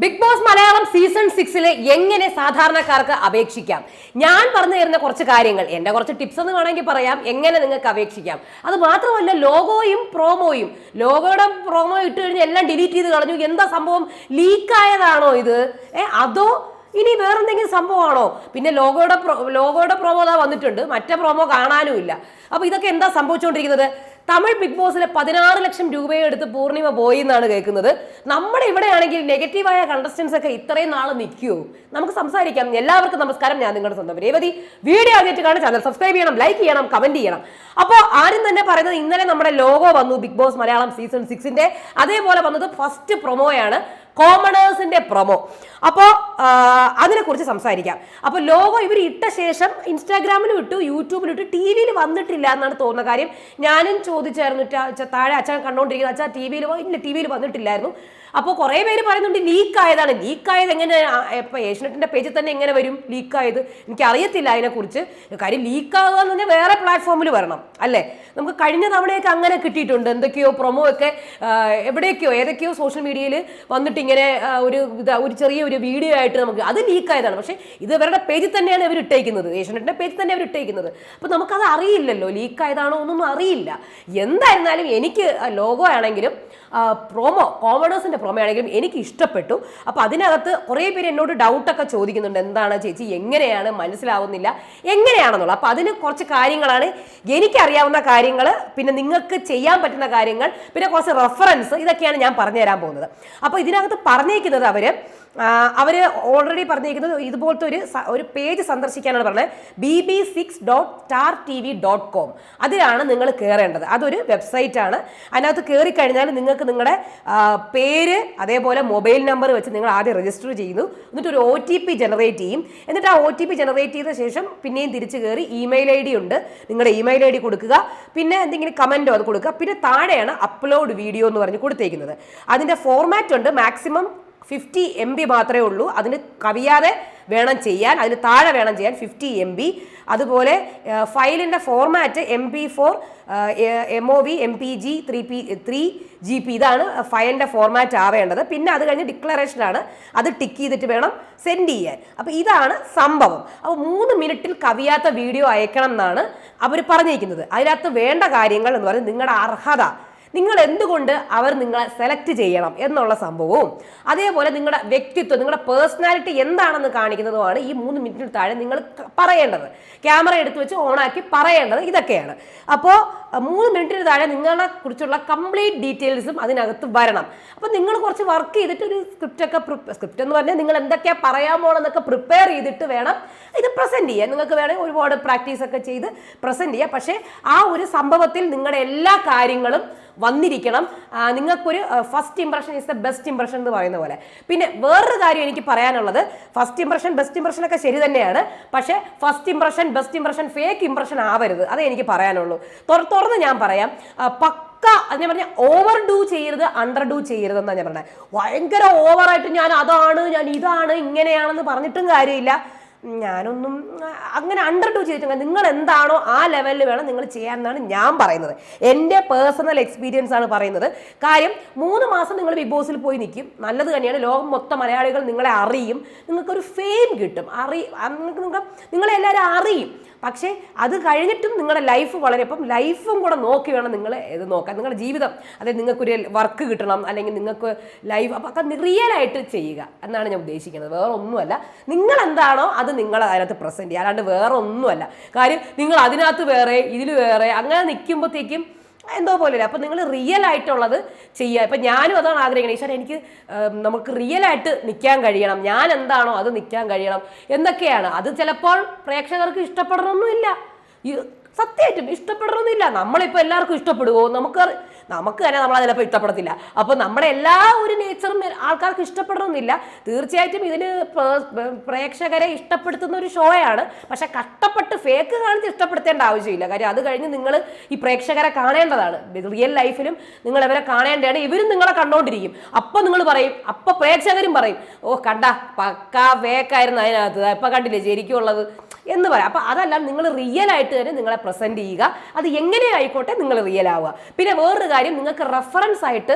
Big boss Malayalam season സിക്സിൽ എങ്ങനെ സാധാരണക്കാർക്ക് അപേക്ഷിക്കാം? ഞാൻ പറഞ്ഞു തരുന്ന കുറച്ച് കാര്യങ്ങൾ. എന്റെ കുറച്ച് ടിപ്സ് എന്ന് വേണമെങ്കിൽ പറയാം. എങ്ങനെ നിങ്ങൾക്ക് അപേക്ഷിക്കാം? അത് മാത്രമല്ല ലോഗോയും പ്രോമോയും. ലോഗോയുടെ പ്രോമോ ഇട്ട് കഴിഞ്ഞാൽ എല്ലാം ഡിലീറ്റ് ചെയ്ത് കളഞ്ഞു. എന്താ സംഭവം? ലീക്കായതാണോ ഇത്? ഏ അതോ ഇനി വേറെന്തെങ്കിലും സംഭവമാണോ? പിന്നെ ലോഗോയുടെ ലോഗോയുടെ പ്രോമോ വന്നിട്ടുണ്ട്. മറ്റേ പ്രോമോ കാണാനും ഇല്ല അപ്പോൾ ഇതൊക്കെ എന്താ സംഭവിച്ചുകൊണ്ടിരിക്കുന്നത്? തമിഴ് ബിഗ് ബോസിലെ പതിനാറ് ലക്ഷം രൂപയെ എടുത്ത് പൂർണിമ പോയി എന്നാണ് കേൾക്കുന്നത്. നമ്മുടെ ഇവിടെയാണെങ്കിൽ നെഗറ്റീവായ കണ്ടസ്റ്റൻസ് ഒക്കെ ഇത്രയും നാൾ നിൽക്കുമോ നമുക്ക് സംസാരിക്കാം. എല്ലാവർക്കും നമസ്കാരം. ഞാൻ നിങ്ങളുടെ സ്വന്തം രേവതി. വീഡിയോ ആദ്യമായിട്ട് കാണാൻ ചാനൽ സബ്സ്ക്രൈബ് ചെയ്യണം ലൈക്ക് ചെയ്യണം കമന്റ് ചെയ്യണം. അപ്പോൾ ആരും തന്നെ പറയുന്നത് ഇന്നലെ നമ്മുടെ ലോഗോ വന്നു ബിഗ് ബോസ് മലയാളം സീസൺ സിക്സിന്റെ അതേപോലെ വന്നത് ഫസ്റ്റ് പ്രൊമോയാണ് കോമണേഴ്സിന്റെ പ്രൊമോ അപ്പോൾ അതിനെക്കുറിച്ച് സംസാരിക്കാം. അപ്പോൾ ലോഗോ ഇവർ ഇട്ട ശേഷം ഇൻസ്റ്റാഗ്രാമിലും ഇട്ടു യൂട്യൂബിലും ഇട്ടു ടി വിയിൽ വന്നിട്ടില്ല എന്നാണ് തോന്നുന്ന കാര്യം. ഞാനും ചോദിച്ചായിരുന്നു താഴെ അച്ഛൻ കണ്ടുകൊണ്ടിരിക്കുന്നത് അച്ഛാ ടി വിയിൽ ഇല്ല ടി വിയിൽ വന്നിട്ടില്ലായിരുന്നു. അപ്പോൾ കുറേ പേര് പറയുന്നുണ്ട് ലീക്ക് ആയതാണ് ലീക്ക് ആയത് എങ്ങനെ ഇപ്പം ഏഷ്യനെറ്റിന്റെ പേജിൽ തന്നെ എങ്ങനെ വരും? ലീക്ക് ആയത് എനിക്ക് അതിനെക്കുറിച്ച്. കാര്യം ലീക്ക് ആകുക എന്ന് പറഞ്ഞാൽ വേറെ പ്ലാറ്റ്ഫോമിൽ വരണം അല്ലേ? നമുക്ക് കഴിഞ്ഞ തവണയൊക്കെ അങ്ങനെ കിട്ടിയിട്ടുണ്ട്. എന്തൊക്കെയോ പ്രൊമോ ഒക്കെ എവിടെയൊക്കെയോ ഏതൊക്കെയോ സോഷ്യൽ മീഡിയയിൽ വന്നിട്ട് ഇങ്ങനെ ഒരു ഒരു ചെറിയ ഒരു വീഡിയോ ആയിട്ട് നമുക്ക് അത് ലീക്ക് ആയതാണ് പക്ഷേ ഇത് ഇവരുടെ പേജിൽ തന്നെയാണ് ഇവർ ഇട്ടേക്കുന്നത്. ഏഷ്യനെറ്റിന്റെ പേജിൽ തന്നെ അവർ ഇട്ടേക്കുന്നത്. അപ്പോൾ നമുക്കത് അറിയില്ലല്ലോ ലീക്ക് ആയതാണോ അറിയില്ല. എന്തായിരുന്നാലും എനിക്ക് ലോഗോ ആണെങ്കിലും പ്രോമോ കോമഡേഴ്സിന്റെ പ്രൊമോ ആണെങ്കിലും എനിക്ക് ഇഷ്ടപ്പെട്ടു അപ്പോൾ അതിനകത്ത് കുറേ പേര് എന്നോട് ഡൗട്ടൊക്കെ ചോദിക്കുന്നുണ്ട്. എന്താണ് ചേച്ചി? എങ്ങനെയാണ്? മനസ്സിലാവുന്നില്ല. എങ്ങനെയാണെന്നുള്ളത്. അപ്പോൾ അതിന് കുറച്ച് കാര്യങ്ങളാണ്. എനിക്കറിയാവുന്ന കാര്യങ്ങൾ പിന്നെ നിങ്ങൾക്ക് ചെയ്യാൻ പറ്റുന്ന കാര്യങ്ങൾ പിന്നെ കുറച്ച് റെഫറൻസ് ഇതൊക്കെയാണ് ഞാൻ പറഞ്ഞു തരാൻ പോകുന്നത്. അപ്പോൾ ഇതിനകത്ത് പറഞ്ഞേക്കുന്നത് അവർ അവർ ഓൾറെഡി പറഞ്ഞിരിക്കുന്നത് ഇതുപോലത്തെ ഒരു ഒരു പേജ് സന്ദർശിക്കാനാണ് പറഞ്ഞത്. B B six dot star T V dot com അതിലാണ് നിങ്ങൾ കയറേണ്ടത് അതൊരു വെബ്സൈറ്റ് ആണ്. അതിനകത്ത് കയറി കഴിഞ്ഞാൽ നിങ്ങൾക്ക് നിങ്ങളുടെ പേര് അതേപോലെ മൊബൈൽ നമ്പർ വെച്ച് നിങ്ങൾ ആദ്യം രജിസ്റ്റർ ചെയ്യുന്നു. എന്നിട്ട് ഒരു ഒ ടി പി ജനറേറ്റ് ചെയ്യും. എന്നിട്ട് ആ ഒ ടി പി ജനറേറ്റ് ചെയ്ത ശേഷം പിന്നെയും തിരിച്ചു കയറി ഇമെയിൽ ഐ ഡി ഉണ്ട്. നിങ്ങളുടെ ഇമെയിൽ ഐ ഡി കൊടുക്കുക. പിന്നെ എന്തെങ്കിലും കമന്റോ അത് കൊടുക്കുക. പിന്നെ താഴെയാണ് അപ്ലോഡ് വീഡിയോ എന്ന് പറഞ്ഞ് കൊടുത്തേക്കുന്നത്. അതിന്റെ ഫോർമാറ്റ് ഉണ്ട്. മാക്സിമം ഫിഫ്റ്റി എം ബി മാത്രമേ ഉള്ളൂ. അതിന് കവിയാതെ വേണം ചെയ്യാൻ അതിന് താഴെ വേണം ചെയ്യാൻ ഫിഫ്റ്റി എം ബി അതുപോലെ ഫയലിന്റെ format M P four M O V M P G three P three G P ഇതാണ് ഫയലിന്റെ ഫോർമാറ്റ് ആവേണ്ടത്. പിന്നെ അത് കഴിഞ്ഞ് ഡിക്ലറേഷനാണ് അത് ടിക്ക് ചെയ്തിട്ട് വേണം സെൻഡ് ചെയ്യാൻ. അപ്പോൾ ഇതാണ് സംഭവം. അപ്പോൾ മൂന്ന് മിനിറ്റിൽ കവിയാത്ത വീഡിയോ അയക്കണം എന്നാണ് അവർ പറഞ്ഞിരിക്കുന്നത്. അതിനകത്ത് വേണ്ട കാര്യങ്ങൾ എന്ന് പറയുന്നത് നിങ്ങളുടെ അർഹത നിങ്ങൾ എന്തുകൊണ്ട് അവർ നിങ്ങളെ സെലക്ട് ചെയ്യണം എന്നുള്ള സംഭവവും അതേപോലെ നിങ്ങളുടെ വ്യക്തിത്വം നിങ്ങളുടെ പേഴ്സണാലിറ്റി എന്താണെന്ന് കാണിക്കുന്നതുമാണ് ഈ മൂന്ന് മിനിറ്റിന് താഴെ നിങ്ങൾ പറയേണ്ടത്. ക്യാമറ എടുത്തു വെച്ച് ഓണാക്കി പറയേണ്ടത് ഇതൊക്കെയാണ്. അപ്പോൾ മൂന്ന് മിനിറ്റിന് താഴെ നിങ്ങളെ കുറിച്ചുള്ള കംപ്ലീറ്റ് ഡീറ്റെയിൽസും അതിനകത്ത് വരണം. അപ്പോൾ നിങ്ങൾ കുറച്ച് വർക്ക് ചെയ്തിട്ട് ഒരു സ്ക്രിപ്റ്റ് ഒക്കെ സ്ക്രിപ്റ്റ് എന്ന് പറഞ്ഞാൽ നിങ്ങൾ എന്തൊക്കെയാ പറയാൻ പോകണമെന്നൊക്കെ പ്രിപ്പയർ ചെയ്തിട്ട് വേണം ഇത് പ്രസന്റ് ചെയ്യാൻ. നിങ്ങൾക്ക് വേണമെങ്കിൽ ഒരുപാട് പ്രാക്ടീസ് ഒക്കെ ചെയ്ത് പ്രസന്റ് ചെയ്യാം. പക്ഷേ ആ ഒരു സംഭവത്തിൽ നിങ്ങളുടെ എല്ലാ കാര്യങ്ങളും വന്നിരിക്കണം. നിങ്ങൾക്കൊരു first impression is the best impression എന്ന് പറയുന്ന പോലെ. പിന്നെ വേറൊരു കാര്യം എനിക്ക് പറയാനുള്ളത് ഫസ്റ്റ് ഇംപ്രഷൻ ബെസ്റ്റ് ഇംപ്രഷൻ ഒക്കെ ശരി തന്നെയാണ്. പക്ഷേ first impression best impression fake impression ആവരുത്. അതേ എനിക്ക് പറയാനുള്ളൂ. തുറ- തുറന്ന് ഞാൻ പറയാം. പക്ക ഞാൻ പറഞ്ഞ ഓവർ ഡൂ ചെയ്യരുത് അണ്ടർ ഡൂ ചെയ്യരുത് എന്നാണ് ഞാൻ പറഞ്ഞത് ഭയങ്കര ഓവറായിട്ട് ഞാൻ അതാണ് ഞാൻ ഇതാണ് ഇങ്ങനെയാണെന്ന് പറഞ്ഞിട്ടും കാര്യമില്ല. ഞാനൊന്നും അങ്ങനെ അണ്ടർ ടു ചെയ്തിട്ടില്ല. നിങ്ങൾ എന്താണോ ആ ലെവലിൽ വേണം നിങ്ങൾ ചെയ്യാമെന്നാണ് ഞാൻ പറയുന്നത്. എന്റെ പേഴ്സണൽ എക്സ്പീരിയൻസ് ആണ് പറയുന്നത്. കാര്യം മൂന്ന് മാസം നിങ്ങൾ ബിഗ് ബോസിൽ പോയി നിൽക്കും നല്ലത് തന്നെയാണ്. ലോകം മൊത്തം മലയാളികൾ നിങ്ങളെ അറിയും. നിങ്ങൾക്കൊരു ഫെയിം കിട്ടും. അറി നിങ്ങൾക്ക് നിങ്ങൾ നിങ്ങളെ എല്ലാവരും അറിയും. പക്ഷേ അത് കഴിഞ്ഞിട്ടും നിങ്ങളുടെ ലൈഫ് വളരെ ഇപ്പം ലൈഫും കൂടെ നോക്കി വേണം നിങ്ങൾ ഇത് നോക്കാൻ. നിങ്ങളുടെ ജീവിതം അതായത് നിങ്ങൾക്കൊരു വർക്ക് കിട്ടണം അല്ലെങ്കിൽ നിങ്ങൾക്ക് ലൈഫ് അപ്പം റിയലായിട്ട് ചെയ്യുക എന്നാണ് ഞാൻ ഉദ്ദേശിക്കുന്നത്. വേറെ ഒന്നുമല്ല നിങ്ങൾ എന്താണോ അത് നിങ്ങൾ അതിനകത്ത് പ്രസന്റ് ചെയ്യുക. അല്ലാണ്ട് വേറെ ഒന്നുമല്ല കാര്യം നിങ്ങൾ അതിനകത്ത് വേറെ ഇതിൽ വേറെ അങ്ങനെ നിൽക്കുമ്പോഴത്തേക്കും എന്തോ പോലെ അപ്പം നിങ്ങൾ റിയൽ ആയിട്ടുള്ളത് ചെയ്യുക. ഇപ്പം ഞാനും അതാണ് ആഗ്രഹിക്കുന്നത്. ഈശ്വരൻ എനിക്ക് നമുക്ക് റിയൽ ആയിട്ട് നിൽക്കാൻ കഴിയണം. ഞാൻ എന്താണോ അത് നിൽക്കാൻ കഴിയണം എന്നൊക്കെയാണ്. അത് ചിലപ്പോൾ പ്രേക്ഷകർക്ക് ഇഷ്ടപ്പെടണമെന്നില്ല സത്യമായിട്ടും ഇഷ്ടപ്പെടണമെന്നില്ല നമ്മളിപ്പോൾ എല്ലാവർക്കും ഇഷ്ടപ്പെടുമോ നമുക്ക് നമുക്ക് തന്നെ നമ്മൾ ചിലപ്പോൾ ഇഷ്ടപ്പെടത്തില്ല. അപ്പോൾ നമ്മുടെ എല്ലാ ഒരു നേച്ചറും ആൾക്കാർക്ക് ഇഷ്ടപ്പെടണമെന്നില്ല. തീർച്ചയായിട്ടും ഇതിന് പ്രേ- പ്രേക്ഷകരെ ഇഷ്ടപ്പെടുത്തുന്ന ഒരു ഷോയാണ് പക്ഷെ കഷ്ടപ്പെട്ട് ഫേക്ക് കാണിച്ച് ഇഷ്ടപ്പെടുത്തേണ്ട ആവശ്യമില്ല. കാര്യം അത് കഴിഞ്ഞ് നിങ്ങൾ ഈ പ്രേക്ഷകരെ കാണേണ്ടതാണ്. റിയൽ ലൈഫിലും നിങ്ങൾ ഇവരെ കാണേണ്ടതാണ്. ഇവരും നിങ്ങളെ കണ്ടോണ്ടിരിക്കും. അപ്പം നിങ്ങൾ പറയും അപ്പം പ്രേക്ഷകരും പറയും ഓ കണ്ട പക്കാ ഫേക്കായിരുന്നു അതിനകത്ത്. ഇപ്പം കണ്ടില്ലേ ശരിക്കും ഉള്ളത്. എന്ന് പറയാം. അപ്പോൾ അതല്ല നിങ്ങൾ റിയൽ ആയിട്ട് തന്നെ നിങ്ങളെ പ്രസന്റ് ചെയ്യുക. അത് എങ്ങനെ ആയിക്കോട്ടെ നിങ്ങൾ റിയൽ ആവുക. പിന്നെ വേറൊരു കാര്യം നിങ്ങൾക്ക് റെഫറൻസ് ആയിട്ട്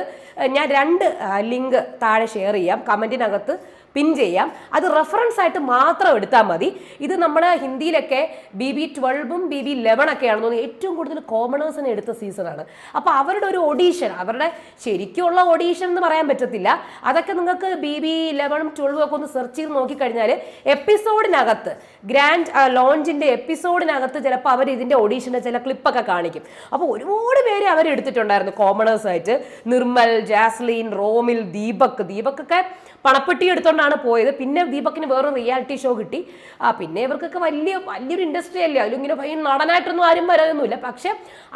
ഞാൻ രണ്ട് ലിങ്ക് താഴെ ഷെയർ ചെയ്യാം. കമന്റിനകത്ത് പിൻ ചെയ്യാം. അത് റെഫറൻസ് ആയിട്ട് മാത്രം എടുത്താൽ മതി. ഇത് നമ്മുടെ ഹിന്ദിയിലൊക്കെ ബി ബി ട്വൽവും ബി ബി ലെവൻ ഒക്കെയാണെന്ന് തോന്നുന്നു. ഏറ്റവും കൂടുതൽ കോമണേഴ്സിനെ എടുത്ത സീസണാണ് അപ്പോൾ അവരുടെ ഒരു ഓഡീഷൻ അവരുടെ ശരിക്കുള്ള ഓഡീഷൻ എന്ന് പറയാൻ പറ്റത്തില്ല. അതൊക്കെ നിങ്ങൾക്ക് ബി ബി ലെവനും ട്വൽവും ഒക്കെ ഒന്ന് സെർച്ച് ചെയ്ത് നോക്കിക്കഴിഞ്ഞാൽ എപ്പിസോഡിനകത്ത് ഗ്രാൻഡ് ലോഞ്ചിന്റെ എപ്പിസോഡിനകത്ത് ചിലപ്പോൾ അവർ ഇതിന്റെ ഓഡീഷന്റെ ചില ക്ലിപ്പൊക്കെ കാണിക്കും. അപ്പോൾ ഒരുപാട് പേര് അവരെടുത്തിട്ടുണ്ടായിരുന്നു കോമണേഴ്സായിട്ട് നിർമ്മൽ ജാസ്ലിൻ റോമിൽ ദീപക് ദീപക് ഒക്കെ പണപ്പെട്ടി എടുത്തോണ്ടാണ് പോയത്. പിന്നെ ദീപക്കിന് വേറൊരു റിയാലിറ്റി ഷോ കിട്ടി. ആ പിന്നെ ഇവർക്കൊക്കെ വലിയ വലിയൊരു ഇൻഡസ്ട്രി അല്ലേ? അതിലിങ്ങനെ ഭയങ്കര നടനായിട്ടൊന്നും ആരും വരാനൊന്നുമില്ല. പക്ഷെ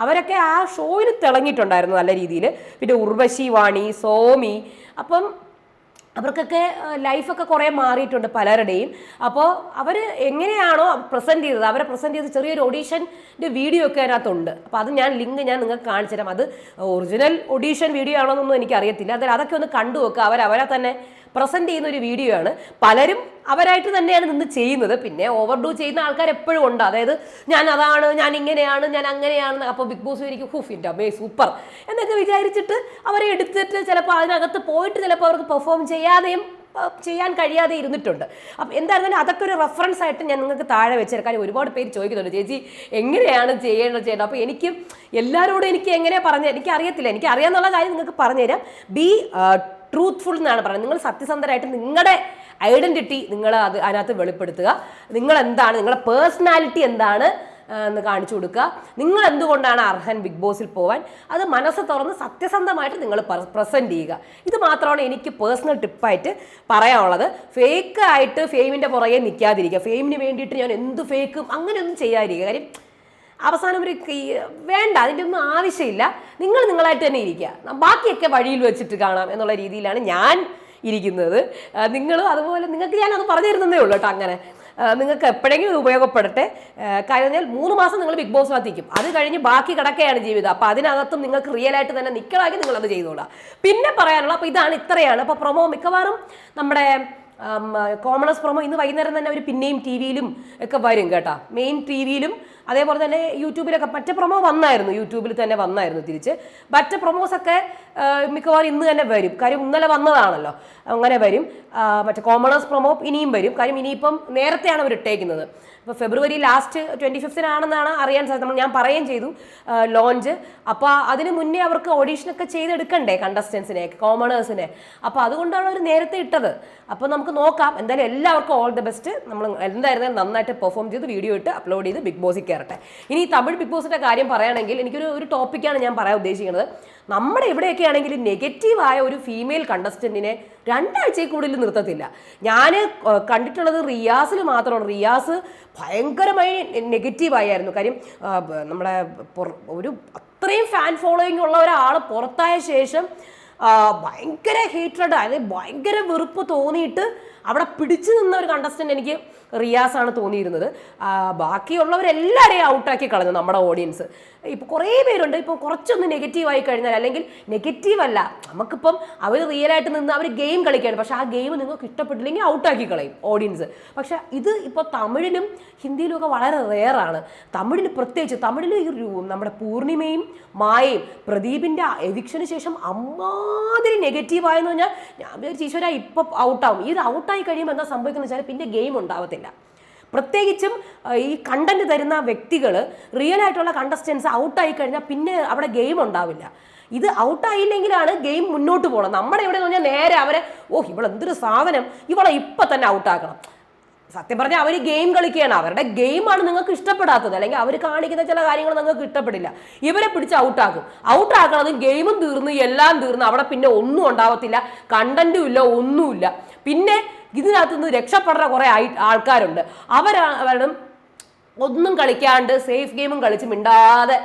അവരൊക്കെ ആ ഷോയിൽ തിളങ്ങിയിട്ടുണ്ടായിരുന്നു നല്ല രീതിയിൽ പിന്നെ ഉർവശി വാണി സോമി. അപ്പം അവർക്കൊക്കെ ലൈഫൊക്കെ കുറേ മാറിയിട്ടുണ്ട് പലരുടെയും. അപ്പോൾ അവർ എങ്ങനെയാണോ പ്രസന്റ് ചെയ്തത്? അവരെ പ്രസന്റ് ചെയ്ത് ചെറിയൊരു ഓഡീഷന്റെ വീഡിയോ ഒക്കെ അതിനകത്തുണ്ട്. അപ്പോൾ അത് ഞാൻ ലിങ്ക് ഞാൻ നിങ്ങൾക്ക് കാണിച്ചു തരാം അത് ഒറിജിനൽ ഓഡീഷൻ വീഡിയോ ആണോ എന്നൊന്നും എനിക്ക് അറിയത്തില്ല അതിൽ അതൊക്കെ ഒന്ന് കണ്ടു വെക്കുക അവർ അവരെ തന്നെ പ്രസന്റ് ചെയ്യുന്ന ഒരു വീഡിയോ ആണ് പലരും അവരായിട്ട് തന്നെയാണ് നിന്ന് ചെയ്യുന്നത്. പിന്നെ ഓവർഡു ചെയ്യുന്ന ആൾക്കാർ എപ്പോഴും ഉണ്ട്. അതായത് ഞാൻ അതാണ് ഞാൻ ഇങ്ങനെയാണ് ഞാൻ അങ്ങനെയാണ് അപ്പോൾ ബിഗ് ബോസ് എനിക്ക് ഹുഫ് എന്റെ അമ്മേ സൂപ്പർ. എന്നൊക്കെ വിചാരിച്ചിട്ട് അവരെ എടുത്തിട്ട് ചിലപ്പോൾ അതിനകത്ത് പോയിട്ട് ചിലപ്പോൾ അവർക്ക് പെർഫോം ചെയ്യാതെയും ചെയ്യാൻ കഴിയാതെ ഇരുന്നിട്ടുണ്ട്. അപ്പം എന്തായിരുന്നാലും അതൊക്കെ ഒരു റെഫറൻസ് ആയിട്ട് ഞാൻ നിങ്ങൾക്ക് താഴെ വെച്ചേരാം. കാര്യം ഒരുപാട് പേര് ചോദിക്കുന്നുണ്ട് ചേച്ചി എങ്ങനെയാണ് ചെയ്യേണ്ടത് ചെയ്യേണ്ടത് അപ്പോൾ എനിക്ക് എല്ലാവരോടും എനിക്ക് എങ്ങനെ പറഞ്ഞു എനിക്ക് അറിയത്തില്ല എനിക്ക് അറിയാമെന്നുള്ള കാര്യം നിങ്ങൾക്ക് പറഞ്ഞുതരാം. ബി ട്രൂത്ത്ഫുൾ എന്നാണ് പറയുന്നത്. നിങ്ങൾ സത്യസന്ധരായിട്ട് നിങ്ങളുടെ ഐഡന്റിറ്റി നിങ്ങൾ അത് അതിനകത്ത് വെളിപ്പെടുത്തുക. നിങ്ങൾ എന്താണ് നിങ്ങളുടെ പേഴ്സണാലിറ്റി എന്താണ് എന്ന് കാണിച്ചു കൊടുക്കുക. നിങ്ങൾ എന്തുകൊണ്ടാണ് അർഹൻ ബിഗ് ബോസിൽ പോവാൻ? അത് മനസ്സ് തുറന്ന് സത്യസന്ധമായിട്ട് നിങ്ങൾ പ്രസന്റ് ചെയ്യുക. ഇത് മാത്രമാണ് എനിക്ക് പേഴ്സണൽ ടിപ്പായിട്ട് പറയാനുള്ളത്. ഫേക്ക് ആയിട്ട് ഫെയിമിന്റെ പുറകെ നിൽക്കാതിരിക്കുക. ഫെയിമിന് വേണ്ടിയിട്ട് ഞാൻ എന്ത് ഫേക്കും അങ്ങനെയൊന്നും ചെയ്യാതിരിക്കുക. കാര്യം അവസാനം ഒരു വേണ്ട അതിന്റെ ഒന്നും ആവശ്യമില്ല. നിങ്ങൾ നിങ്ങളായിട്ട് തന്നെ ഇരിക്കുക. ബാക്കിയൊക്കെ വഴിയിൽ വെച്ചിട്ട് കാണാം എന്നുള്ള രീതിയിലാണ് ഞാൻ ഇരിക്കുന്നത്. നിങ്ങൾ അതുപോലെ നിങ്ങൾക്ക് ഞാൻ അത് പറഞ്ഞു തരുന്നതേ ഉള്ളൂ കേട്ടോ അങ്ങനെ. നിങ്ങൾക്ക് എപ്പോഴെങ്കിലും ഉപയോഗപ്പെടട്ടെ. കാര്യം പറഞ്ഞാൽ മൂന്ന് മാസം നിങ്ങൾ ബിഗ് ബോസ് കത്തിക്കും അത് കഴിഞ്ഞ് ബാക്കി കിടക്കുകയാണ് ജീവിതം. അപ്പോൾ അതിനകത്തും നിങ്ങൾക്ക് റിയൽ ആയിട്ട് തന്നെ നിൽക്കണമെങ്കിൽ നിങ്ങൾ അത് ചെയ്തോളാം. പിന്നെ പറയാനുള്ള അപ്പോൾ ഇതാണ് ഇത്രയാണ്. അപ്പോൾ പ്രൊമോ മിക്കവാറും നമ്മുടെ കോമണസ് പ്രൊമോ ഇന്ന് വൈകുന്നേരം തന്നെ അവർ പിന്നെയും ടി വിയിലും ഒക്കെ വരും കേട്ടോ. മെയിൻ ടി വിയിലും അതേപോലെ തന്നെ യൂട്യൂബിലൊക്കെ മറ്റേ പ്രൊമോ വന്നായിരുന്നു. യൂട്യൂബിൽ തന്നെ വന്നായിരുന്നു തിരിച്ച്. മറ്റേ പ്രൊമോസ് ഒക്കെ മിക്കവാറും ഇന്ന് തന്നെ വരും. കാര്യം ഇന്നലെ വന്നതാണല്ലോ. അങ്ങനെ വരും. മറ്റേ കോമണേഴ്സ് പ്രൊമോ ഇനിയും വരും. കാര്യം ഇനിയിപ്പം നേരത്തെയാണ് അവർ ഇട്ടേക്കുന്നത്. അപ്പോൾ ഫെബ്രുവരി ലാസ്റ്റ് ട്വന്റി ഫിഫ്തിനാണെന്നാണ് അറിയാൻ സാധിച്ചത്. ഞാൻ പറയുകയും ചെയ്തു ലോഞ്ച് അപ്പോൾ അതിന് മുന്നേ അവർക്ക് ഓഡീഷനൊക്കെ ചെയ്തെടുക്കണ്ടേ കണ്ടസ്റ്റൻസിനെ കോമണേഴ്സിനെ അപ്പോൾ അതുകൊണ്ടാണ് അവർ നേരത്തെ ഇട്ടത്. അപ്പോൾ നമുക്ക് നോക്കാം. എന്തായാലും എല്ലാവർക്കും ഓൾ ദി ബെസ്റ്റ് നമ്മൾ എന്തായിരുന്നാലും നന്നായിട്ട് പെർഫോം ചെയ്ത് വീഡിയോ ഇട്ട് അപ്ലോഡ് ചെയ്ത് ബിഗ് ബോസിൽ കയറട്ടെ ഇനി തമിഴ് ബിഗ് ബോസിന്റെ കാര്യം പറയുകയാണെങ്കിൽ എനിക്കൊരു ഒരു ടോപ്പിക്കാണ് ഞാൻ പറയാൻ ഉദ്ദേശിക്കുന്നത്. നമ്മുടെ ഇവിടെയൊക്കെ ആണെങ്കിൽ നെഗറ്റീവായ ഒരു ഫീമെയിൽ കണ്ടസ്റ്റന്റിനെ രണ്ടാഴ്ചയിൽ കൂടുതൽ നിർത്തത്തില്ല. ഞാൻ കണ്ടിട്ടുള്ളത് റിയാസിൽ മാത്രമാണ്. റിയാസ് ഭയങ്കരമായി നെഗറ്റീവ് ആയിരുന്നു കാര്യം നമ്മുടെ ഒരു അത്രയും ഫാൻ ഫോളോയിങ് ഉള്ള ഒരാൾ പുറത്തായ ശേഷം ഭയങ്കര ഹീറ്റഡ് അതായത് ഭയങ്കര വെറുപ്പ് തോന്നിയിട്ട് അവിടെ പിടിച്ചു നിന്ന ഒരു കണ്ടസ്റ്റന്റ് എനിക്ക് റിയാസ് ആണ് തോന്നിയിരുന്നത് ബാക്കിയുള്ളവരെല്ലാവരെയും ഔട്ടാക്കി കളഞ്ഞു നമ്മുടെ ഓഡിയൻസ് ഇപ്പോൾ കുറേ പേരുണ്ട്. ഇപ്പോൾ കുറച്ചൊന്ന് നെഗറ്റീവായി കഴിഞ്ഞാൽ അല്ലെങ്കിൽ നെഗറ്റീവ് അല്ല നമുക്കിപ്പം അവർ റിയൽ ആയിട്ട് നിന്ന് അവർ ഗെയിം കളിക്കുകയാണ്. പക്ഷെ ആ ഗെയിം നിങ്ങൾക്ക് ഇഷ്ടപ്പെട്ടില്ലെങ്കിൽ ഔട്ടാക്കി കളയും ഓഡിയൻസ് പക്ഷെ ഇത് ഇപ്പോൾ തമിഴിലും ഹിന്ദിയിലും ഒക്കെ വളരെ റെയറാണ് തമിഴിൽ പ്രത്യേകിച്ച് തമിഴിൽ ഈ നമ്മുടെ പൂർണിമയും മായയും പ്രദീപിന്റെ എവിക്ഷന് ശേഷം അമ്മാതിരി നെഗറ്റീവ് ആയെന്ന് പറഞ്ഞാൽ ഞാൻ വിചാരിച്ചു ഈശ്വര ഇപ്പം ഔട്ടാവും ഇത് ഔട്ടായി കഴിയുമ്പോൾ എന്താ സംഭവിക്കുന്നത് വെച്ചാൽ പിന്നെ ഗെയിം ഉണ്ടാവത്തില്ല. പ്രത്യേകിച്ചും ഈ കണ്ടന്റ് തരുന്ന വ്യക്തികൾ റിയൽ ആയിട്ടുള്ള കണ്ടസ്റ്റൻസ് ഔട്ടായി കഴിഞ്ഞാൽ പിന്നെ അവിടെ ഗെയിം ഉണ്ടാവില്ല. ഇത് ഔട്ടായില്ലെങ്കിലാണ് ഗെയിം മുന്നോട്ട് പോകണം നമ്മുടെ ഇവിടെ എന്ന് പറഞ്ഞാൽ നേരെ അവരെ ഓ ഇവളെന്തൊരു സാധനം. ഇവളെ ഇപ്പം തന്നെ ഔട്ടാക്കണം സത്യം പറഞ്ഞാൽ അവർ ഗെയിം കളിക്കുകയാണ്. അവരുടെ ഗെയിമാണ് നിങ്ങൾക്ക് ഇഷ്ടപ്പെടാത്തത്. അല്ലെങ്കിൽ അവർ കാണിക്കുന്ന ചില കാര്യങ്ങൾ നിങ്ങൾക്ക് ഇഷ്ടപ്പെടില്ല. ഇവരെ പിടിച്ച് ഔട്ടാക്കും ഔട്ടാക്കണത് ഗെയിമും തീർന്ന് എല്ലാം തീർന്ന് അവിടെ പിന്നെ ഒന്നും ഉണ്ടാവത്തില്ല. കണ്ടന്റും ഇല്ല ഒന്നുമില്ല. പിന്നെ ഇതിനകത്ത് നിന്ന് രക്ഷപ്പെടുന്ന കുറേ ആൾക്കാരുണ്ട്. അവരാണ് ഒന്നും കളിക്കാണ്ട് സേഫ് ഗെയിമും കളിച്ച് മിണ്ടാതെ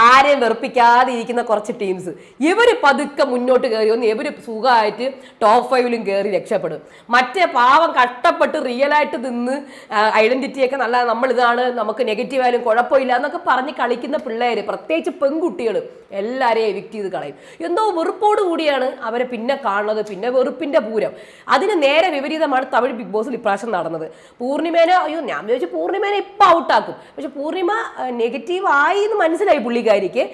ആരെയും വെറുപ്പിക്കാതെ ഇരിക്കുന്ന കുറച്ച് ടീംസ് ഇവർ പതുക്കെ മുന്നോട്ട് കയറി ഒന്ന് ഇവർ സുഖമായിട്ട് ടോപ്പ് ഫൈവിലും കയറി രക്ഷപ്പെടും. മറ്റേ പാവം കഷ്ടപ്പെട്ട് റിയലായിട്ട് നിന്ന് ഐഡന്റിറ്റിയൊക്കെ നല്ല നമ്മളിതാണ് നമുക്ക് നെഗറ്റീവ് ആയാലും കുഴപ്പമില്ല എന്നൊക്കെ പറഞ്ഞ് കളിക്കുന്ന പിള്ളേർ പ്രത്യേകിച്ച് പെൺകുട്ടികൾ എല്ലാവരെയും എവിക്റ്റ് ചെയ്ത് കളയും. എന്തോ വെറുപ്പോട് കൂടിയാണ് അവരെ പിന്നെ കാണുന്നത് പിന്നെ വെറുപ്പിന്റെ പൂരം. അതിന് നേരെ വിപരീതമാണ് തമിഴ് ബിഗ് ബോസിൽ ഇപ്രാവശ്യം നടന്നത്. പൂർണിമേനെ അയ്യോ ഞാൻ വിചാരിച്ചു പൂർണിമേനെ ഇപ്പം ഔട്ടാക്കും പക്ഷെ പൂർണിമ നെഗറ്റീവ് ആയി എന്ന് മനസ്സിലായി പുള്ളിക്കാരിക്ക്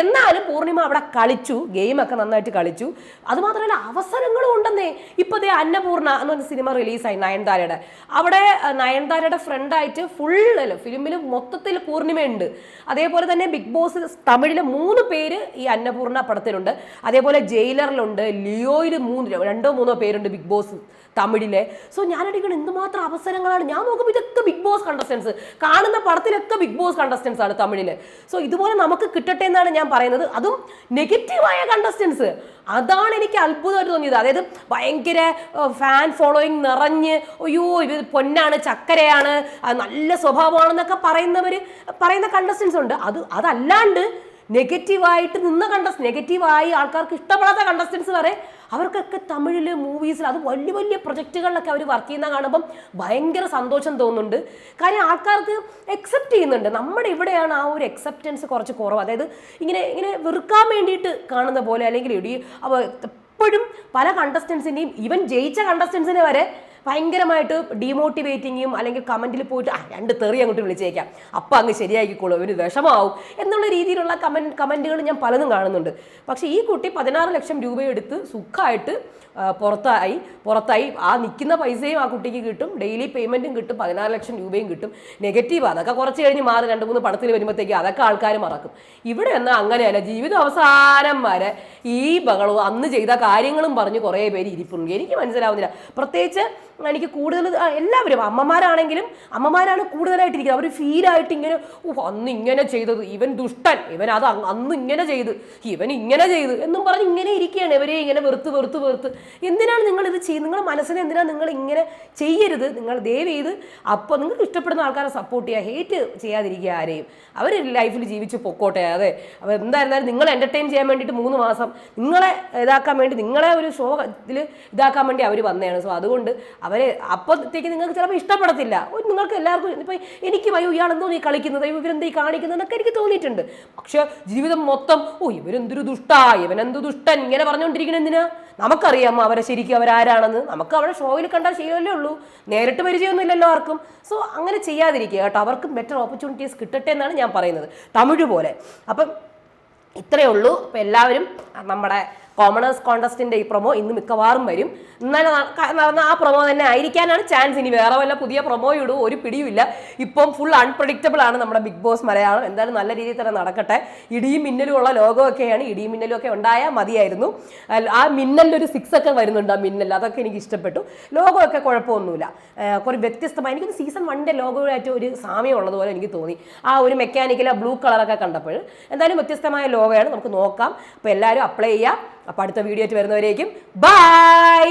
എന്നാലും പൂർണിമ അവിടെ കളിച്ചു ഗെയിമൊക്കെ നന്നായിട്ട് കളിച്ചു. അതുമാത്രമല്ല അവസരങ്ങളും ഉണ്ടെന്നേ. ഇപ്പൊ ദേ അന്നപൂർണ എന്ന് പറഞ്ഞ സിനിമ റിലീസായി നയൻതാരയുടെ. അവിടെ നയൻതാരയുടെ ഫ്രണ്ടായിട്ട് ഫുൾ ഫിലിമിൽ മൊത്തത്തിൽ പൂർണിമയുണ്ട്. അതേപോലെ തന്നെ ബിഗ് ബോസ് തമിഴിലെ മൂന്ന് പേര് ഈ അന്നപൂർണ പടത്തിലുണ്ട്. അതേപോലെ ജയിലറിലുണ്ട് ലിയോയിൽ മൂന്ന് രണ്ടോ മൂന്നോ പേരുണ്ട് ബിഗ് ബോസ്. തമിഴിലെ. സോ ഞാനടിക്കണം എന്തുമാത്രം അവസരങ്ങളാണ്? ഞാൻ നോക്കുമ്പോൾ ഇതൊക്കെ ബിഗ് ബോസ് കണ്ടസ്റ്റൻസ് കാണുന്ന പടത്തിലൊക്കെ ബിഗ് ബോസ് കണ്ടസ്റ്റൻസ് ആണ് തമിഴിൽ. സോ ഇതുപോലെ നമുക്ക് കിട്ടട്ടെ എന്നാണ് ഞാൻ പറയുന്നത്. അതും നെഗറ്റീവായ കണ്ടസ്റ്റൻസ് അതാണ് എനിക്ക് അത്ഭുതമായിട്ട് തോന്നിയത്. അതായത് ഭയങ്കര ഫാൻ ഫോളോയിങ് നിറഞ്ഞ് അയ്യോ ഇത് പൊന്നാണ് ചക്കരയാണ് നല്ല സ്വഭാവമാണെന്നൊക്കെ പറയുന്നവർ പറയുന്ന കണ്ടസ്റ്റൻസ് ഉണ്ട്. അത് അതല്ലാണ്ട് നെഗറ്റീവായിട്ട് നിന്ന കണ്ടസ്റ്റ് നെഗറ്റീവായി ആൾക്കാർക്ക് ഇഷ്ടപ്പെടാത്ത കണ്ടസ്റ്റൻസ് വരെ അവർക്കൊക്കെ തമിഴിൽ മൂവീസിൽ അത് വലിയ വലിയ പ്രൊജക്റ്റുകളിലൊക്കെ അവർ വർക്ക് ചെയ്യുന്ന കാണുമ്പം ഭയങ്കര സന്തോഷം തോന്നുന്നുണ്ട്. കാര്യം ആൾക്കാർക്ക് എക്സെപ്റ്റ് ചെയ്യുന്നുണ്ട്. നമ്മുടെ ഇവിടെയാണ് ആ ഒരു എക്സെപ്റ്റൻസ് കുറച്ച് കുറവ്. അതായത് ഇങ്ങനെ ഇങ്ങനെ വെറുക്കാൻ വേണ്ടിയിട്ട് കാണുന്ന പോലെ അല്ലെങ്കിൽ ഇടി എപ്പോഴും പല കണ്ടസ്റ്റൻസിന്റെയും ഈവൻ ജയിച്ച കണ്ടസ്റ്റൻസിനെ വരെ ഭയങ്കരമായിട്ട് ഡീമോട്ടിവേറ്റിങ്ങും അല്ലെങ്കിൽ കമന്റിൽ പോയിട്ട് ആ രണ്ട് തെറി അങ്ങോട്ട് വിളിച്ചേക്കാം. അപ്പം അങ്ങ് ശരിയാക്കിക്കോളൂ. ഒരു വിഷമാവും. എന്നുള്ള രീതിയിലുള്ള കമന്റ് കമന്റുകൾ ഞാൻ പലതും കാണുന്നുണ്ട്. പക്ഷേ ഈ കുട്ടി പതിനാറ് ലക്ഷം രൂപയെടുത്ത് സുഖമായിട്ട് പുറത്തായി. പുറത്തായി. ആ നിൽക്കുന്ന പൈസയും ആ കുട്ടിക്ക് കിട്ടും. ഡെയിലി പേയ്മെന്റും കിട്ടും. പതിനാറ് ലക്ഷം രൂപയും കിട്ടും. നെഗറ്റീവ് അതൊക്കെ കുറച്ച് കഴിഞ്ഞ് മാറി രണ്ട് മൂന്ന് പടത്തിൽ വരുമ്പോഴത്തേക്ക് അതൊക്കെ ആൾക്കാർ മറക്കും. ഇവിടെ എന്നാൽ അങ്ങനെയല്ല. ജീവിത അവസാനം വരെ ഈ ബഹളവും അന്ന് ചെയ്ത കാര്യങ്ങളും പറഞ്ഞ് കുറേ പേര് ഇരിപ്പുണ്ട്. എനിക്ക് മനസ്സിലാവുന്നില്ല. പ്രത്യേകിച്ച് എനിക്ക് കൂടുതൽ എല്ലാവരും അമ്മമാരാണെങ്കിലും അമ്മമാരാണ് കൂടുതലായിട്ടിരിക്കുന്നത്. അവർ ഫീലായിട്ട് ഇങ്ങനെ അന്ന് ഇങ്ങനെ ചെയ്തത്. ഇവൻ ദുഷ്ടൻ. ഇവൻ അത് അന്ന് ഇങ്ങനെ ചെയ്ത്. ഇവൻ ഇങ്ങനെ ചെയ്ത്. എന്നും പറഞ്ഞ് ഇങ്ങനെ ഇരിക്കുകയാണ്. ഇവരെ ഇങ്ങനെ വെറുത്ത് വെറുത്ത് വെറുത്ത്. എന്തിനാണ് നിങ്ങൾ ഇത് ചെയ്യുന്നത്? നിങ്ങളുടെ മനസ്സിനെ എന്തിനാണ് നിങ്ങൾ ഇങ്ങനെ ചെയ്യരുത്? നിങ്ങൾ ദയവ് ചെയ്ത് അപ്പോൾ നിങ്ങൾക്ക് ഇഷ്ടപ്പെടുന്ന ആൾക്കാരെ സപ്പോർട്ട് ചെയ്യുക. ഹേറ്റ് ചെയ്യാതിരിക്കുക ആരെയും. അവർ ലൈഫിൽ ജീവിച്ച് പൊക്കോട്ടെ. അതെ. അപ്പോൾ എന്തായിരുന്നാലും നിങ്ങൾ എന്റർടൈൻ ചെയ്യാൻ വേണ്ടിയിട്ട് മൂന്ന് മാസം നിങ്ങളെ ഇതാക്കാൻ വേണ്ടി നിങ്ങളെ ഒരു ഷോ ഇതിൽ ഇതാക്കാൻ വേണ്ടി അവർ വന്നതാണ്. സോ അതുകൊണ്ട് അവരെ അപ്പോഴത്തേക്ക് നിങ്ങൾക്ക് ചിലപ്പോൾ ഇഷ്ടപ്പെടത്തില്ല. നിങ്ങൾക്ക് എല്ലാവർക്കും ഇപ്പം എനിക്ക് അയ്യോ ഇയാളെന്തോ നീ കളിക്കുന്നത് അയ്യോ ഇവരെന്തോ കാണിക്കുന്നതെന്നൊക്കെ എനിക്ക് തോന്നിയിട്ടുണ്ട്. പക്ഷേ ജീവിതം മൊത്തം ഓ ഇവരെന്തൊരു ദുഷ്ടാ ഇവനെന്ത് ദുഷ്ടൻ ഇങ്ങനെ പറഞ്ഞുകൊണ്ടിരിക്കണം എന്തിനാ? നമുക്കറിയാമോ അവരെ ശരിക്കും അവരാരാണെന്ന്. നമുക്ക് അവരെ ഷോയിൽ കണ്ടാൽ ശരിയല്ലേ ഉള്ളൂ. നേരിട്ട് പരിചയമൊന്നുമില്ലല്ലോ ആർക്കും. സോ അങ്ങനെ ചെയ്യാതിരിക്കുക കേട്ടോ. അവർക്ക് ബെറ്റർ ഓപ്പർച്യൂണിറ്റീസ് കിട്ടട്ടെ എന്നാണ് ഞാൻ പറയുന്നത്. തമിഴ് പോലെ. അപ്പം ഇത്രയേ ഉള്ളൂ. അപ്പം എല്ലാവരും നമ്മുടെ കോമണേഴ്സ് കോണ്ടസ്റ്റിന്റെ ഈ പ്രൊമോ ഇന്ന് മിക്കവാറും വരും. ഇന്നലെ നടന്ന ആ പ്രൊമോ തന്നെ ആയിരിക്കാനാണ് ചാൻസ് ഇനി വേറെ വല്ല പുതിയ പ്രൊമോ ഇടും ഒരു പിടിയുമില്ല. ഇപ്പം ഫുൾ അൺപ്രഡിക്റ്റബിൾ ആണ് നമ്മുടെ ബിഗ് ബോസ് മലയാളം. എന്തായാലും നല്ല രീതിയിൽ തന്നെ നടക്കട്ടെ. ഇടിയും മിന്നലും ഉള്ള ലോകമൊക്കെയാണ് ഇടിയും മിന്നലും ഒക്കെ ഉണ്ടായാൽ മതിയായിരുന്നു. ആ മിന്നലിലൊരു സിക്സ് ഒക്കെ വരുന്നുണ്ട് ആ മിന്നൽ അതൊക്കെ എനിക്ക് ഇഷ്ടപ്പെട്ടു. ലോകമൊക്കെ കുഴപ്പമൊന്നുമില്ല. കുറേ വ്യത്യസ്തമായി എനിക്കൊരു സീസൺ വണ്ണിന്റെ ലോകമായിട്ട് ഒരു സാമ്യം ഉള്ളതുപോലെ എനിക്ക് തോന്നി. ആ ഒരു മെക്കാനിക്കൽ ആ ബ്ലൂ കളറൊക്കെ കണ്ടപ്പോൾ. എന്തായാലും വ്യത്യസ്തമായ ലോകമാണ്. നമുക്ക് നോക്കാം. അപ്പോൾ എല്ലാവരും അപ്ലൈ ചെയ്യാം. അപ്പോൾ അടുത്ത വീഡിയോ ആയിട്ട് വരുന്നവരേക്കും ബൈ